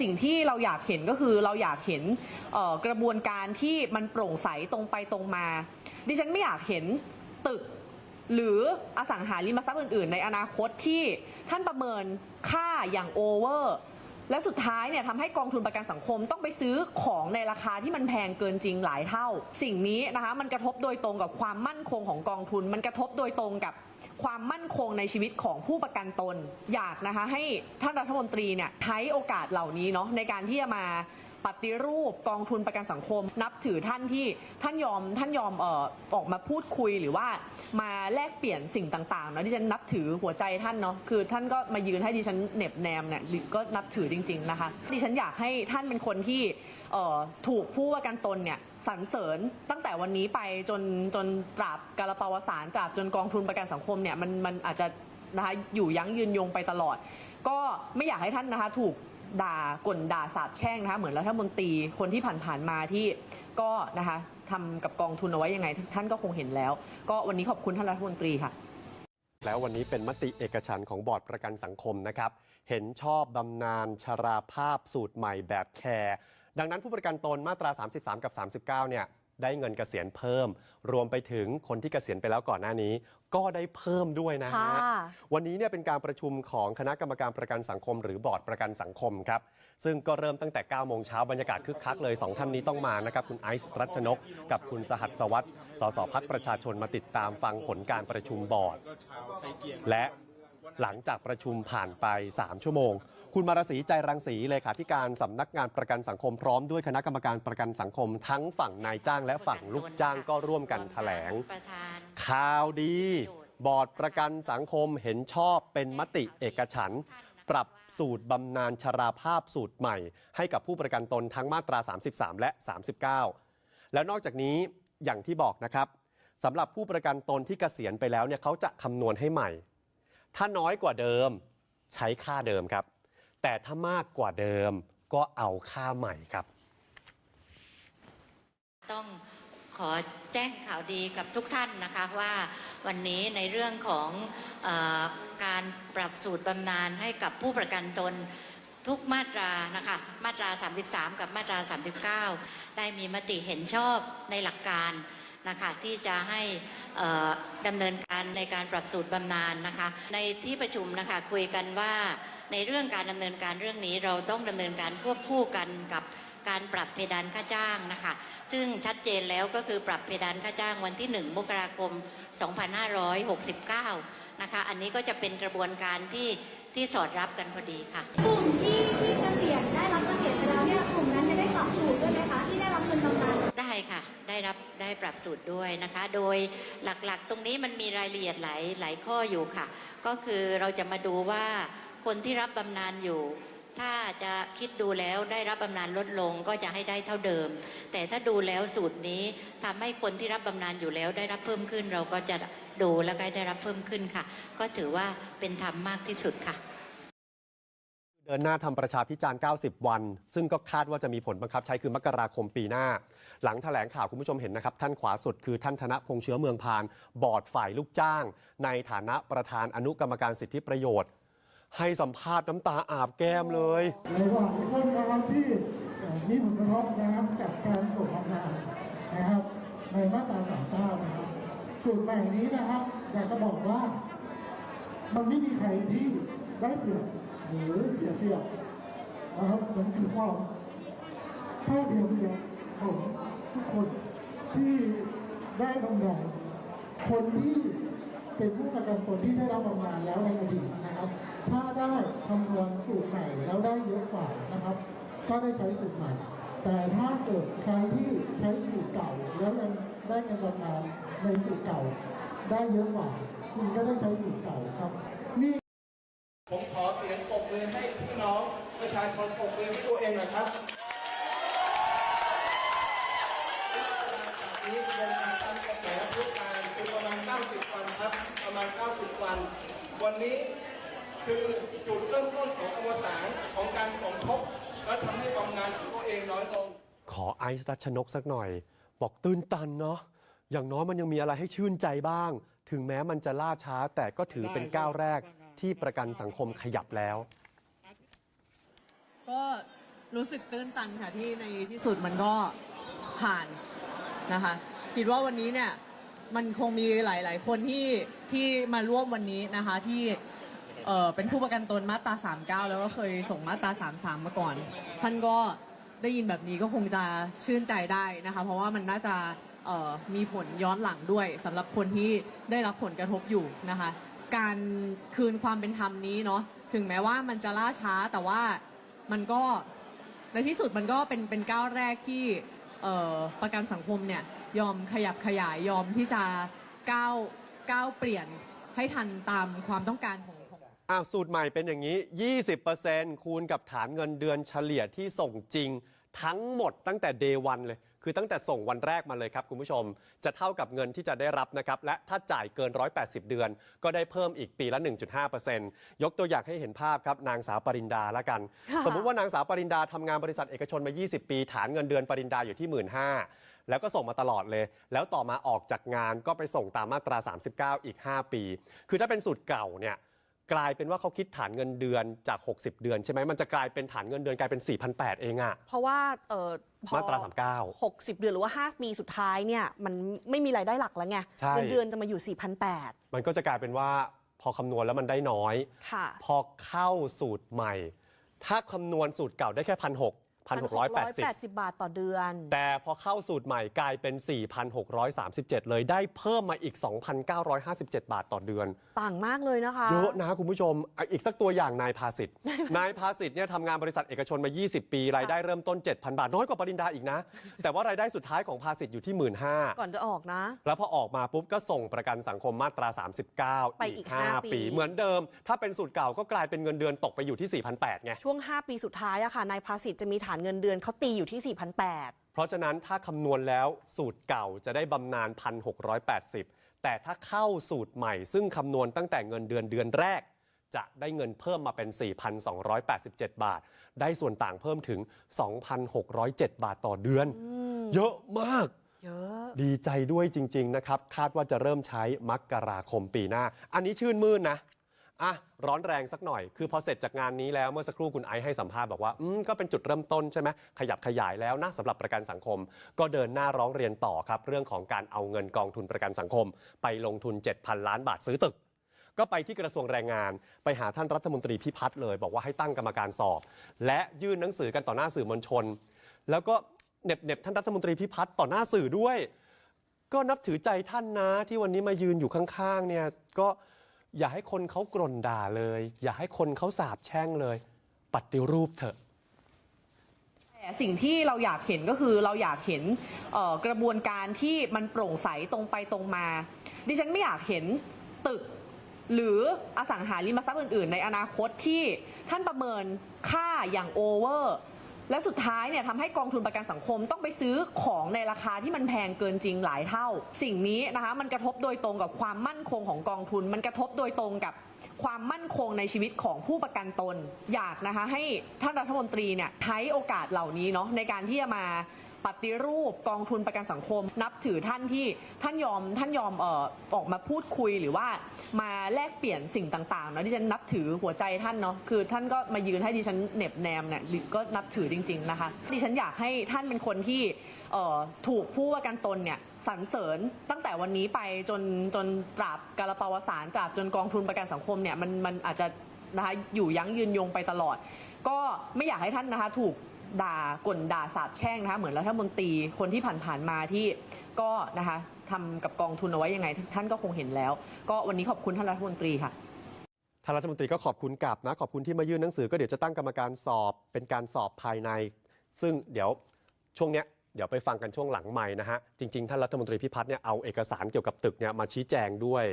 สิ่งที่เราอยากเห็นก็คือเราอยากเห็นกระบวนการที่มันโปร่งใสตรงไปตรงมา ดิฉันไม่อยากเห็นตึกหรืออสังหาริมทรัพย์อื่น ๆ ในอนาคตที่ท่านประเมินค่าอย่างโอเวอร์ และสุดท้ายเนี่ยทำให้กองทุนประกันสังคมต้องไปซื้อของในราคาที่มันแพงเกินจริงหลายเท่า สิ่งนี้นะคะมันกระทบโดยตรงกับความมั่นคงของกองทุน มันกระทบโดยตรงกับความมั่นคงในชีวิตของผู้ประกันตน อยากนะคะให้ท่านรัฐมนตรีเนี่ยใช้โอกาสเหล่านี้เนาะในการที่จะมา ปฏิรูปกองทุนประกันสังคม นับถือท่านที่ท่านยอมท่านยอมเอ่อออกมาพูดคุยหรือว่ามาแลกเปลี่ยนสิ่งต่างๆเนาะที่ฉันนับถือหัวใจท่านเนาะคือท่านก็มายืนให้ดิฉันเหน็บแนมเนี่ยก็นับถือจริง ๆนะคะดิฉันอยากให้ท่านเป็นคนที่เอ่อถูกผู้ประกันตนเนี่ยสรรเสริญตั้งแต่วันนี้ไปจนจนตราบกาลปาวสารตราบจนกองทุนประกันสังคมเนี่ยมันมันอาจจะนะคะอยู่ยั้งยืนยงไปตลอด ก็ไม่อยากให้ท่านนะคะถูก ด่ากลด่าสาบแช่งนะคะเหมือนรัฐมนตรีคนที่ผ่านๆมาที่ก็นะคะทำกับกองทุนเอาไว้ยังไง ท่านก็คงเห็นแล้ว ก็วันนี้ขอบคุณท่านรัฐมนตรีค่ะ แล้ววันนี้เป็นมติเอกฉันของบอร์ดประกันสังคมนะครับ เห็นชอบบำนาญชราภาพสูตรใหม่แบบแคร์ดังนั้นผู้ประกันตนมาตรา 33 กับ 39 เนี่ย ได้เงินเกษียณเพิ่ม รวมไปถึงคนที่เกษียณไปแล้วก่อนหน้านี้ ก็ได้เพิ่มด้วยนะฮะค่ะวันนี้เนี่ยเป็นการประชุมของคณะกรรมการประกันสังคม หรือบอร์ดประกันสังคมครับซึ่งก็เริ่มตั้งแต่ 9 โมงเช้าบรรยากาศคึกคักเลย 2 ท่านนี้ต้องมานะครับ คุณไอซ์รัชนก กับคุณสหัสสวัสดิ์สสพักประชาชนมาติดตามฟังผลการประชุมบอร์ด และ หลังจากประชุมผ่านไป 3 ชั่วโมง คุณมารสีใจรังสีเลขาธิการสำนักงานประกันสังคมพร้อมด้วยคณะกรรมการประกันสังคม ทั้งฝั่งนายจ้างและฝั่งลูกจ้างก็ร่วมกันแถลงประธานข่าวดี บอร์ดประกันสังคมเห็นชอบเป็นมติเอกฉันท์ปรับสูตรบำนาญชราภาพสูตรใหม่ ให้กับผู้ประกันตนทั้งมาตรา 33 และ 39 แล้วนอกจากนี้อย่างที่บอกนะครับสำหรับผู้ประกันตนที่เกษียณไปแล้วเนี่ยเขาจะคำนวณให้ใหม่ ถ้าน้อยกว่าเดิมใช้ค่าเดิมครับ แต่ถ้ามากกว่าเดิมก็เอาค่าใหม่ครับ ต้องขอแจ้งข่าวดีกับทุกท่านนะคะว่าวันนี้ในเรื่องของออการปรับสูตรบำนาญให้กับผู้ประกันตนทุกมาตรานะคะมาตรา 33 กับมาตรา 39 ได้มีมติเห็นชอบในหลักการ นะคะที่จะให้ดำเนินการในการปรับสูตรบำนาญนะคะ ในที่ประชุมนะคะคุยกันว่าในเรื่องการดำเนินการเรื่องนี้เราต้องดำเนินการควบคู่กันกับการปรับเพดานค่าจ้างนะคะ ซึ่งชัดเจนแล้วก็คือปรับเพดานค่าจ้างวันที่ 1 มกราคม 2569 นะคะ อันนี้ก็จะเป็นกระบวนการที่ที่สอดรับกันพอดีค่ะ กลุ่มที่ที่เกษียณได้รับเกษียณไปแล้วเนี่ย กลุ่มนั้นจะได้ปรับสูตรด้วยไหมคะ ที่ได้รับเงินบำนาญ ได้ค่ะ ได้รับได้ปรับสูตรด้วยนะคะ โดยหลักๆ ตรงนี้มันมีรายละเอียดหลายหลายข้ออยู่ค่ะ ก็คือเราจะมาดูว่าคนที่รับบำนาญอยู่ ถ้าจะคิดดูแล้วได้รับบำนาญลดลงก็จะให้ได้เท่าเดิม แต่ถ้าดูแล้วสูตรนี้ทำให้คนที่รับบำนาญอยู่แล้วได้รับเพิ่มขึ้น เราก็จะดูแล้วก็ได้รับเพิ่มขึ้นค่ะ ก็ถือว่าเป็นธรรมมากที่สุดค่ะ เดินหน้าทำประชาพิจารณ์ 90 วัน ซึ่งก็คาดว่าจะมีผลบังคับใช้คือมกราคมปีหน้า หลังแถลงข่าวคุณผู้ชมเห็นนะครับ ท่านขวาสุดคือท่านธนพงษ์เชื้อเมืองพาน บอร์ดฝ่ายลูกจ้าง ในฐานะประธานอนุกรรมการสิทธิประโยชน์ ให้สัมภาษณ์น้ำตาอาบแก้มเลยในระหว่างคนนะครับที่มีผลกระทบนะครับกับการส่งบำนาญนะครับ ในมาตรา39นะครับสูตรใหม่นี้นะครับอยากจะบอกว่า มันไม่มีใครที่ได้เปรียบ หรือเสียเปรียบนะครับมันคือความเท่าเทียมกันของทุกคนที่ได้บำนาญคนที่เป็นผู้ประกันตนที่ได้รับบำนาญแล้วในอดีตนะครับ ถ้าได้คำนวณสูตรใหม่แล้วได้เยอะกว่านะครับ ก็ได้ใช้สูตรใหม่ แต่ถ้าเกิดใครที่ใช้สูตรเก่าแล้วยังได้เงินบำนาญในสูตรเก่า ได้เยอะกว่า คุณก็ได้ใช้สูตรเก่าครับ อเสียงปรบมือให้พี่น้องประชาชนปรบมือให้ตัวเองหน่อยครับนี้เป็นการทำกระแสพุทธการเป็นประมาณ 90 วันครับ ประมาณ 90 วัน วันนี้คือจุดเริ่มต้นของอวสานของการสมทบและทำให้ความงานของตัวเองน้อยลง ขอไอซ์รัชนกสักหน่อย บอกตื้นตันเนาะอย่างน้อยมันยังมีอะไรให้ชื่นใจบ้าง ถึงแม้มันจะล่าช้าแต่ก็ถือเป็นก้าวแรก ที่ประกันสังคมขยับแล้ว ก็รู้สึกตื้นตันค่ะที่ในที่สุดมันก็ผ่านนะคะ คิดว่าวันนี้เนี่ยมันคงมีหลาย ๆ คนที่ที่มาร่วมวันนี้นะคะที่เออเป็นผู้ประกันตนมาตรา 39 แล้วก็เคยส่งมาตรา 33 มาก่อน ท่านก็ได้ยินแบบนี้ก็คงจะชื่นใจได้นะคะ เพราะว่ามันน่าจะเอ่อมีผลย้อนหลังด้วยสำหรับคนที่ได้รับผลกระทบอยู่นะคะ การคืนความเป็นธรรมนี้เนาะถึงแม้ว่ามันจะล่าช้าแต่ว่ามันก็ในที่สุดมันก็เป็นเป็นก้าวแรกที่เออประกันสังคมเนี่ยยอมขยับขยายยอมที่จะก้าวก้าวเปลี่ยนให้ทันตามความต้องการของอ้าวสูตรใหม่เป็นอย่างนี้ 20%คูณกับฐานเงินเดือนเฉลี่ยที่ส่งจริง ทั้งหมดตั้งแต่ day one เลย คือตั้งแต่ส่งวันแรกมาเลยครับคุณผู้ชม จะเท่ากับเงินที่จะได้รับนะครับและถ้าจ่ายเกิน 180 เดือน ก็ได้เพิ่มอีกปีละ 1.5%ยกตัวอย่างให้เห็นภาพครับนางสาวปรินดาละกัน สมมุติว่านางสาวปรินดาทำงานบริษัทเอกชนมา 20 ปี ฐานเงินเดือนปรินดาอยู่ที่ 1 5ื่นแล้วก็ส่งมาตลอดเลย แล้วต่อมาออกจากงานก็ไปส่งตามมาตรา 39 อีก 5 ปี คือถ้าเป็นสูตรเก่าเนี่ย กลายเป็นว่าเขาคิดฐานเงินเดือนจาก 60 เดือนใช่ไหมมันจะกลายเป็นฐานเงินเดือนกลายเป็น 4,800 เองอะเพราะว่าเออพอมาตรา 39 60 เดือนหรือว่า 5 ปีสุดท้ายเนี่ยมันไม่มีรายได้หลักแล้วไงใช่ เงินเดือนจะมาอยู่ 4,800 มันก็จะกลายเป็นว่าพอคำนวณแล้วมันได้น้อย ค่ะ พอเข้าสูตรใหม่ ถ้าคำนวณสูตรเก่าได้แค่พันห กพันหกร้อยแปดสิบ1,680 บาทต่อเดือน แต่พอเข้าสูตรใหม่กลายเป็น 4,637 เลยได้เพิ่มมาอีก 2,957 บาทต่อเดือน ต่างมากเลยนะคะ เยอะนะคุณผู้ชมอะอีกสักตัวอย่างนายภาสิทธิ์นายภาสิทธิ์เนี่ยทำงานบริษัทเอกชนมา 20 ปี รายได้เริ่มต้น 7,000 บาท น้อยกว่าปริญญาอีกนะ แต่ว่ารายได้สุดท้ายของภาสิทธิ์อยู่ที่ 1 5ื่นก่อนจะออกนะ แล้วพอออกมาปุ๊บก็ส่งประกันสังคมมาตรา 39 ไปอีกห้าปีปี เหมือนเดิม ถ้าเป็นสูตรเก่าก็กลายเป็นเงินเดือนตกไปอยู่ที่4,800ไงช่วง 5 ปีสุดท้ายอะค่ะนายภาสิทธิ์จะมีฐานเงินเดือนเขาตีอยู่ที่ 4,800 เพราะฉะนั้นถ้าคำนวณแล้วสูตรเก่าจะได้บำนาญ 1,680 แต่ถ้าเข้าสูตรใหม่ซึ่งคำนวณตั้งแต่เงินเดือนเดือนแรก จะได้เงินเพิ่มมาเป็น 4,287 บาท ได้ส่วนต่างเพิ่มถึง 2,607 บาทต่อเดือน เยอะมาก เยอะ ดีใจด้วยจริง ๆ นะครับ คาดว่าจะเริ่มใช้มกราคมปีหน้า อันนี้ชื่นมื่นนะ อะร้อนแรงสักหน่อย คือพอเสร็จจากงานนี้แล้วเมื่อสักครู่คุณไอซ์ให้สัมภาษณ์บอกว่าอืมก็เป็นจุดเริ่มต้นใช่ไหมขยับขยายแล้วนะสำหรับประกันสังคม ก็เดินหน้าร้องเรียนต่อครับ เรื่องของการเอาเงินกองทุนประกันสังคม ไปลงทุน 7,000 ล้านบาทซื้อตึก ก็ไปที่กระทรวงแรงงาน ไปหาท่านรัฐมนตรีพิพัฒน์เลย บอกว่าให้ตั้งกรรมการสอบ และยื่นหนังสือกันต่อหน้าสื่อมวลชน แล้วก็เหน็บเน็บท่านรัฐมนตรีพิพัฒน์ต่อหน้าสื่อด้วย ก็นับถือใจท่านนะที่วันนี้มายืนอยู่ข้างๆเนี่ยก็ อย่าให้คนเขากร่นด่าเลย อย่าให้คนเขาสาบแช่งเลย ปฏิรูปเถอะแต่สิ่งที่เราอยากเห็นก็คือเราอยากเห็นกระบวนการที่มันโปร่งใสตรงไปตรงมา ดิฉันไม่อยากเห็นตึกหรืออสังหาริมทรัพย์อื่น ๆ ในอนาคตที่ท่านประเมินค่าอย่างโอเวอร์ และสุดท้ายเนี่ยทำให้กองทุนประกันสังคมต้องไปซื้อของในราคาที่มันแพงเกินจริงหลายเท่า สิ่งนี้นะคะมันกระทบโดยตรงกับความมั่นคงของกองทุน มันกระทบโดยตรงกับความมั่นคงในชีวิตของผู้ประกันตน อยากนะคะให้ท่านรัฐมนตรีเนี่ยใช้โอกาสเหล่านี้เนาะในการที่จะมา ปฏิรูปกองทุนประกันสังคม นับถือท่านที่ท่านยอมท่านยอมเอ่อออกมาพูดคุยหรือว่ามาแลกเปลี่ยนสิ่งต่างๆเนาะที่ฉันนับถือหัวใจท่านเนาะคือท่านก็มายืนให้ดิฉันเหน็บแนมเนี่ยก็นับถือจริง ๆนะคะดิฉันอยากให้ท่านเป็นคนที่เอ่อถูกผู้ประกันตนเนี่ยสรรเสริญตั้งแต่วันนี้ไปจนจนตราบกาลปาวสารตราบจนกองทุนประกันสังคมเนี่ยมันมันอาจจะนะคะอยู่ยั้งยืนยงไปตลอด ก็ไม่อยากให้ท่านนะคะถูก ด่ากลด่าสาบแช่งนะคะเหมือนรัฐมนตรีคนที่ผ่านๆมาที่ก็นะคะทำกับกองทุนเอาไว้ยังไง ท่านก็คงเห็นแล้ว ก็วันนี้ขอบคุณท่านรัฐมนตรีค่ะท่านรัฐมนตรีก็ขอบคุณกลับนะ ขอบคุณที่มายื่นหนังสือก็เดี๋ยวจะตั้งกรรมการสอบเป็นการสอบภายใน ซึ่งเดี๋ยวช่วงเนี้ยเดี๋ยวไปฟังกันช่วงหลังใหม่นะฮะจริงๆท่านรัฐมนตรีพิพัฒน์เนี่ยเอาเอกสารเกี่ยวกับตึกเนี่ยมาชี้แจงด้วย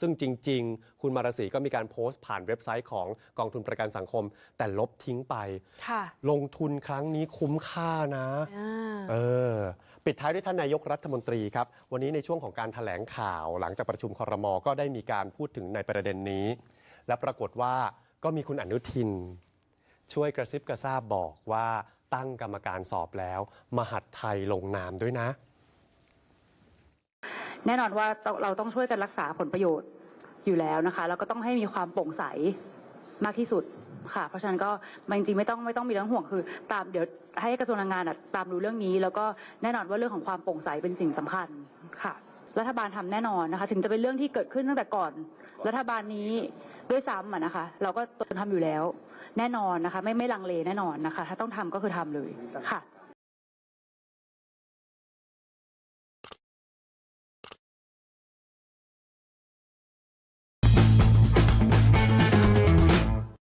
ซึ่งจริง ๆ คุณมารสีก็มีการโพสต์ผ่านเว็บไซต์ของกองทุนประกันสังคม แต่ลบทิ้งไปค่ะลงทุนครั้งนี้คุ้มค่านะอ่าเออปิดท้ายด้วยท่านนายกรัฐมนตรีครับ วันนี้ในช่วงของการถแถลงข่าวหลังจากประชุมครมก็ได้มีการพูดถึงในประเด็นนี้ และปรากฏว่าก็มีคุณอนุทิน ช่วยกระซิบกระซาบบอกว่าตั้งกรรมการสอบแล้ว มหัดไทยลงนามด้วยนะ แน่นอนว่าเราต้องช่วยกันรักษาผลประโยชน์อยู่แล้วนะคะแล้วก็ต้องให้มีความโปร่งใสมากที่สุดค่ะ เพราะฉะนั้นก็มันจริงๆไม่ต้องไม่ต้องมีเรื่องห่วงคือ ตามเดี๋ยวให้กระทรวงแรงงานตามดูเรื่องนี้ แล้วก็แน่นอนว่าเรื่องของความโปร่งใสเป็นสิ่งสำคัญค่ะ รัฐบาลทำแน่นอนนะคะ ถึงจะเป็นเรื่องที่เกิดขึ้นตั้งแต่ก่อน รัฐบาลนี้ด้วยซ้ำอะนะคะ เราก็ทำอยู่แล้ว แน่นอนนะคะ ไม่ไม่ลังเลแน่นอนนะคะ ถ้าต้องทำก็คือทำเลยค่ะ